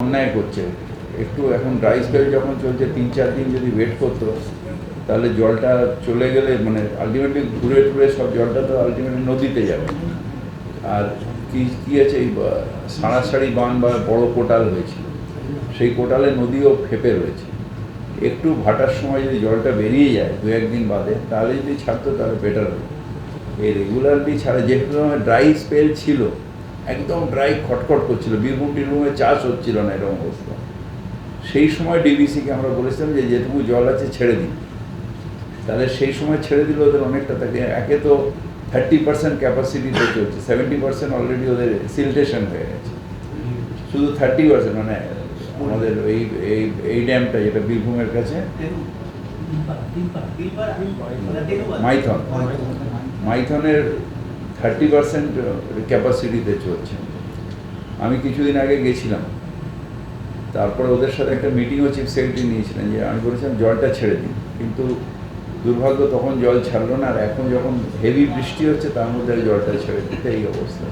অন্যায় করছে। একটু এখন ড্রাই স্পেল যখন চলছে, তিন চার দিন যদি ওয়েট করতো, তাহলে জলটা চলে গেলে মানে আলটিমেটলি ঘুরে টুরে সব জলটা তো আলটিমেটলি নদীতে যাবে। আর কি, কী আছে এই সাড়াসাড়ি বান বা বড় কোটাল হয়েছিল সেই কোটালে নদীও ফেপে রয়েছে। একটু ভাটার সময় যদি জলটা বেরিয়ে যায় দু একদিন বাদে, তাহলে যদি ছাড়তো তাহলে বেটার হবে এই রেগুলারলি ছাড়া যে সময় ড্রাই স্পেল ছিল একদম ড্রাই খটখট করছিল বীরভূম টিরভূমে চাষ হচ্ছিল না এরকম অবস্থা। সেই সময় ডিবিসিকে আমরা বলেছিলাম যে যেটুকু জল আছে ছেড়ে দিন। তাহলে সেই সময় ছেড়ে দিলে ওদের অনেকটা থাকে একে তো থার্টি পার্সেন্ট ক্যাপাসিটিতে চলছে সেভেন্টি পার্সেন্ট অলরেডি ওদের সিলটেশন হয়ে গেছে। শুধু থার্টি পার্সেন্ট মানে আমাদের এই এই এই ড্যামটা যেটা বীরভূমের কাছে। মাইথন। মাইথনের থার্টি পার্সেন্ট ক্যাপাসিটিতে চলছে। আমি কিছুদিন আগে গেছিলাম। তারপরে ওদের সাথে একটা মিটিংও চিফ সেক্রেটারি নিয়েছিলেন যে, আমি বলেছিলাম জলটা ছেড়ে দিন। কিন্তু দুর্ভাগ্য তখন জল ছাড়লো না, আর এখন যখন হেভি বৃষ্টি হচ্ছে, তার মধ্যে জলটা ছেড়ে দিতে এই অবস্থা।